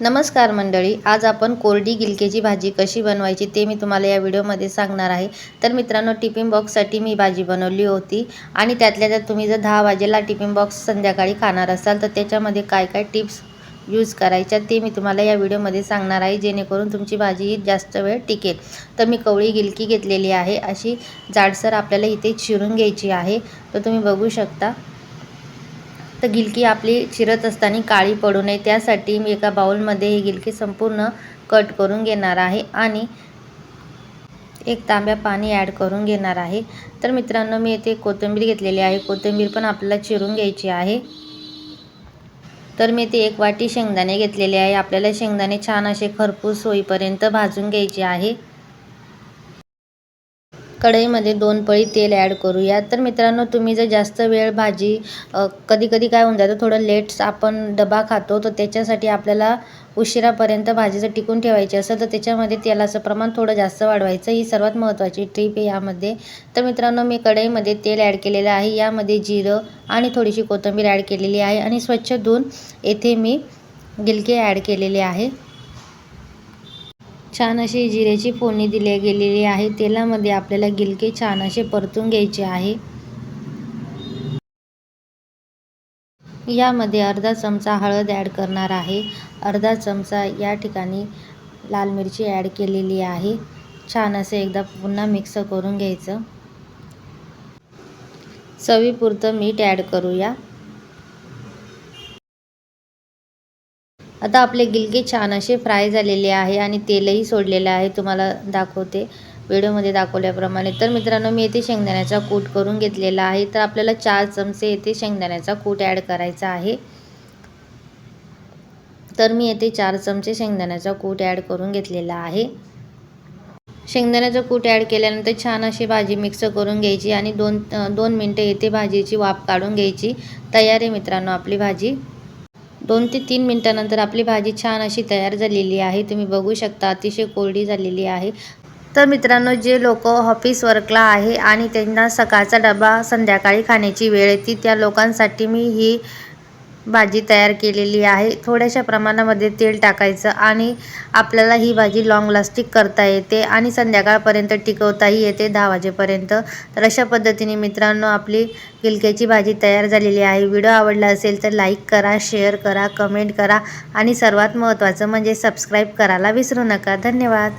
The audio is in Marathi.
नमस्कार मंडळी आज आपण कोरडी गिलकेची भाजी कशी बनवायची ते मी तुम्हाला या व्हिडिओमध्ये सांगणार आहे. तर मित्रांनो टिफिन बॉक्ससाठी मी भाजी बनवली होती आणि त्यातल्या त्यात तुम्ही जर दहा वाजेला टिफिन बॉक्स संध्याकाळी खाणार असाल तर त्याच्यामध्ये काय काय टिप्स यूज करायच्या ते मी तुम्हाला या व्हिडिओमध्ये सांगणार आहे जेणेकरून तुमची भाजी जास्त वेळ टिकेल. तर मी कवळी गिलकी घेतलेली आहे अशी जाडसर आपल्याला इथे चिरून घ्यायची आहे. तर तुम्ही बघू शकता तर गिलकी आपली चिरत असताना काळी पडू नये. त्यासाठी मी एका बाउलमध्ये ही गिलकी संपूर्ण कट करून घेणार आहे आणि एक तांब्या पाणी ॲड करून घेणार आहे. तर मित्रांनो मी येथे कोथिंबीर घेतलेली आहे. कोथिंबीर पण आपल्याला चिरून घ्यायची आहे. तर मी ते एक वाटी शेंगदाणे घेतलेले आहे. आपल्याला शेंगदाणे छान असे खरपूस होईपर्यंत भाजून घ्यायचे आहे. कढईमध्ये दोन पळी तेल ॲड करूया. तर मित्रांनो तुम्ही जर जास्त वेळ भाजी कधी कधी काय होऊन जातं थोडं लेट्स आपण डबा खातो तर त्याच्यासाठी आपल्याला उशिरापर्यंत भाजी जर टिकून ठेवायची असेल तर त्याच्यामध्ये तेलाचं प्रमाण थोडं जास्त वाढवायचं. ही सर्वात महत्त्वाची ट्रीप आहे यामध्ये. तर मित्रांनो मी कढईमध्ये तेल ॲड केलेलं आहे. यामध्ये जिरं आणि थोडीशी कोथिंबीर ॲड केलेली आहे. आणि स्वच्छ धुवून येथे मी गिलके ॲड केलेले आहे. छान अशी जिऱ्याची फोडणी दिली गेलेली आहे. तेलामध्ये आपल्याला गिलके छान असे परतून घ्यायचे आहे. यामध्ये अर्धा चमचा हळद ॲड करणार आहे. अर्धा चमचा या ठिकाणी लाल मिरची ॲड केलेली आहे. छान असे एकदा पुन्हा मिक्स करून घ्यायचं. चवीपुरतं मीठ ॲड करूया. आता आपले गिलके छान असे फ्राय झालेले आहे आणि तेलही सोडलेलं आहे. तुम्हाला दाखवते. व्हिडिओमध्ये दाखवल्याप्रमाणे. तर मित्रांनो मी येथे शेंगदाण्याचा कूट करून घेतलेला आहे. तर आपल्याला चार चमचे येथे शेंगदाण्याचा कूट ॲड करायचा आहे. तर मी येथे चार चमचे शेंगदाण्याचा कूट ॲड करून घेतलेला आहे. शेंगदाण्याचं कूट ॲड केल्यानंतर छान अशी भाजी मिक्स करून घ्यायची आणि दोन दोन मिनटं येथे भाजीची वाफ काढून घ्यायची. तयार आहे मित्रांनो आपली भाजी. दोन ते तीन मिनटानंतर आपली भाजी छान अशी तयार झालेली आहे. तुम्ही बघू शकता अतिशय कोरडी झालेली आहे. तर मित्रांनो जे लोक ऑफिस वर्कला आहे आणि त्यांना सकाळचा डबा संध्याकाळी खाण्याची वेळ येते त्या लोकांसाठी मी ही भाजी तयार केलेली आहे. थोड्याशा प्रमाणामध्ये तेल टाकायचं आणि आपल्याला ही भाजी लाँग लास्टिक करता येते आणि संध्याकाळपर्यंत टिकवताही येते दहा वाजेपर्यंत. तर अशा पद्धतीने मित्रांनो आपली गिलक्याची भाजी तयार झालेली आहे. व्हिडिओ आवडला असेल तर लाईक करा शेअर करा कमेंट करा आणि सर्वात महत्त्वाचं म्हणजे सबस्क्राईब करायला विसरू नका. धन्यवाद.